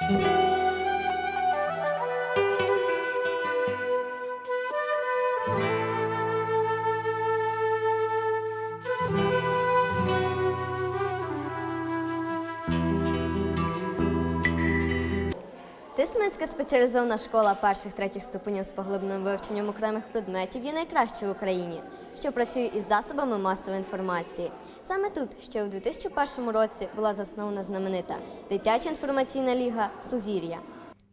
thank you Тисменська спеціалізована школа перших третіх ступенів з поглибленим вивченням окремих предметів є найкращою в Україні, що працює із засобами масової інформації. Саме тут ще у 2001 році була заснована знаменита дитяча інформаційна ліга Сузір'я.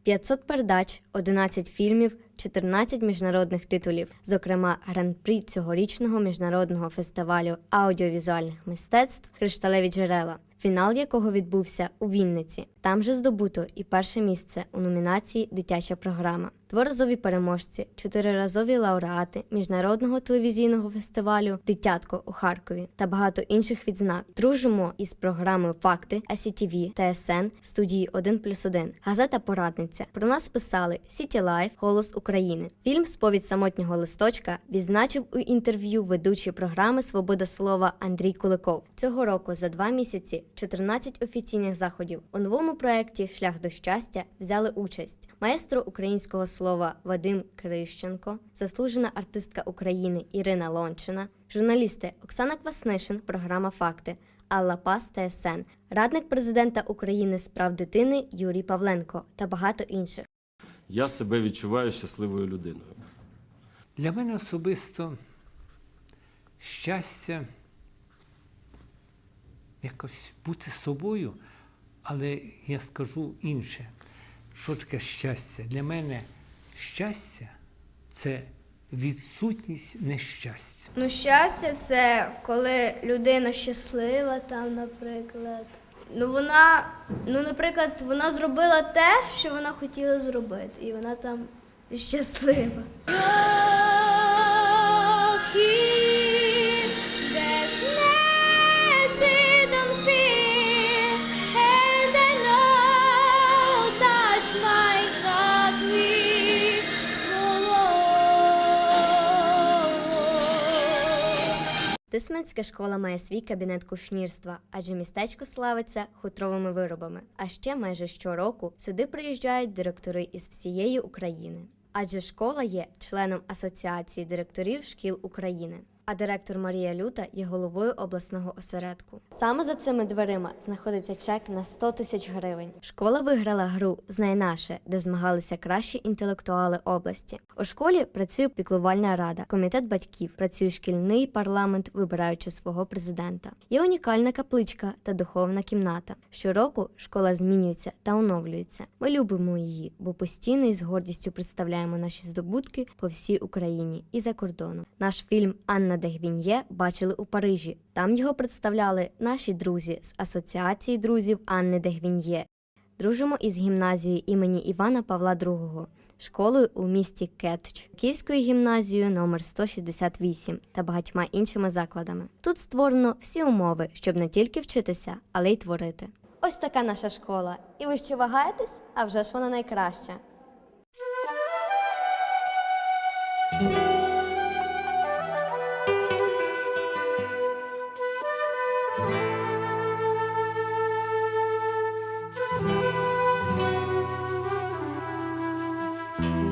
500 передач, 11 фільмів, 14 міжнародних титулів, зокрема гран-прі цьогорічного міжнародного фестивалю аудіовізуальних мистецтв Кришталеві джерела, фінал якого відбувся у Вінниці. Там же здобуто і перше місце у номінації Дитяча програма. Дворазові переможці, чотириразові лауреати міжнародного телевізійного фестивалю Дитятко у Харкові та багато інших відзнак. Дружимо із програмою Факти АСІТІВІ та СН студії 1 плюс 1. Газета Порадниця. Про нас писали Сіті Лайф, Голос України. Фільм Сповідь самотнього листочка відзначив у інтерв'ю ведучий програми Свобода слова Андрій Куликов. Цього року за два місяці 14 офіційних заходів у новому проєкті Шлях до щастя взяли участь маестро українського слова Вадим Крищенко, заслужена артистка України Ірина Лончина, журналісти Оксана Кваснишин, програма Факти. Алла Пас ТСН, радник президента України з прав дитини Юрій Павленко та багато інших. Я себе відчуваю щасливою людиною. Для мене особисто щастя якось бути собою, але я скажу інше. Що таке щастя? Для мене щастя це відсутність нещастя. Ну, щастя це коли людина щаслива, там, наприклад. Ну, вона, ну, наприклад, вона зробила те, що вона хотіла зробити, і вона там щаслива. Тисменська школа має свій кабінет кушнірства, адже містечко славиться хутровими виробами. А ще майже щороку сюди приїжджають директори із всієї України. Адже школа є членом Асоціації директорів шкіл України. А директор Марія Люта є головою обласного осередку. Саме за цими дверима знаходиться чек на 100 тисяч гривень. Школа виграла гру Знай наше, де змагалися кращі інтелектуали області. У школі працює піклувальна рада, комітет батьків, працює шкільний парламент, вибираючи свого президента. Є унікальна капличка та духовна кімната. Щороку школа змінюється та оновлюється. Ми любимо її, бо постійно і з гордістю представляємо наші здобутки по всій Україні і за кордоном. Наш фільм Анна де Гвін'є бачили у Парижі. Там його представляли наші друзі з Асоціації друзів Анни де Гвін'є. Дружимо із гімназією імені Івана Павла II, школою у місті Кетч, Київською гімназією номер 168 та багатьма іншими закладами. Тут створено всі умови, щоб не тільки вчитися, але й творити. Ось така наша школа. І ви ще вагаєтесь? А вже ж вона найкраща. Bye.